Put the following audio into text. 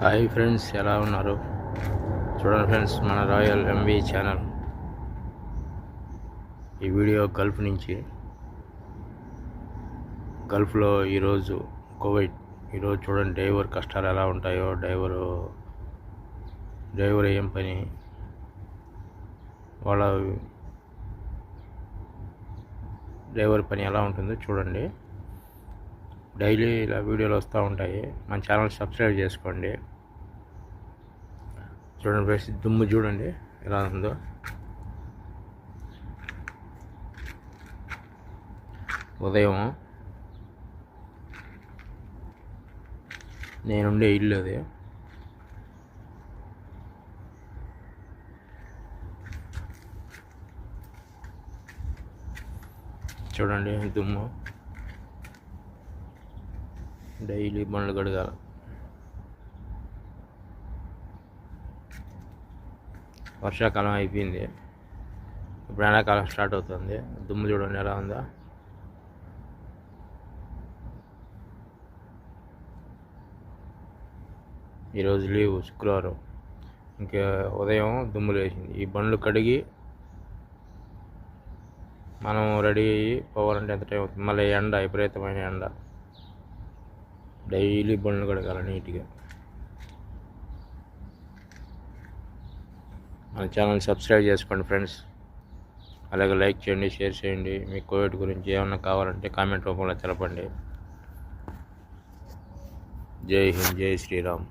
Hi friends ఎలా ఉన్నారు? చూడండి ఫ్రెండ్స్ మన రాయల్ ఎంబీ ఛానల్. ఈ వీడియో గల్ఫ్ నుంచి. గల్ఫ్లో ఈరోజు కోవిడ్. ఈరోజు చూడండి డ్రైవర్ కష్టాలు ఎలా ఉంటాయో డ్రైవరు డ్రైవర్ ఏం పని? వాళ్ళ డ్రైవర్ పని ఎలా ఉంటుందో చూడండి. డైలీ ఇలా వీడియోలు వస్తూ ఉంటాయి. మన ఛానల్ సబ్స్క్రైబ్ చేసుకోండి. చూడండి ఫ్రెండ్స్ దుమ్ము చూడండి ఎలా ఉందో. ఉదయం నేనుండే ఇల్లు అది. చూడండి దుమ్ము. డైలీ బండ్లు కడగాలి. వర్షాకాలం అయిపోయింది. ఇప్పుడు ఎండాకాలం స్టార్ట్ అవుతుంది. దుమ్ము చూడండి ఎలా ఉందా. ఈరోజు లీవ్ శుక్రవారం. ఇంకా ఉదయం దుమ్ములు వేసింది ఈ బండ్లు కడిగి మనం రెడీ అయ్యి పోవాలంటే ఎంత టైం అవుతుంది? మళ్ళీ ఎండ విపరీతమైన ఎండ. డైలీ బండ్లు కడగాలి నీట్గా. మన ఛానల్ సబ్స్క్రైబ్ చేసుకోండి ఫ్రెండ్స్. అలాగే లైక్ చేయండి షేర్ చేయండి. మీ కోవిడ్ గురించి ఏమన్నా కావాలంటే కామెంట్ రూపంలో తెలపండి. జై హింద్ జై శ్రీరామ్.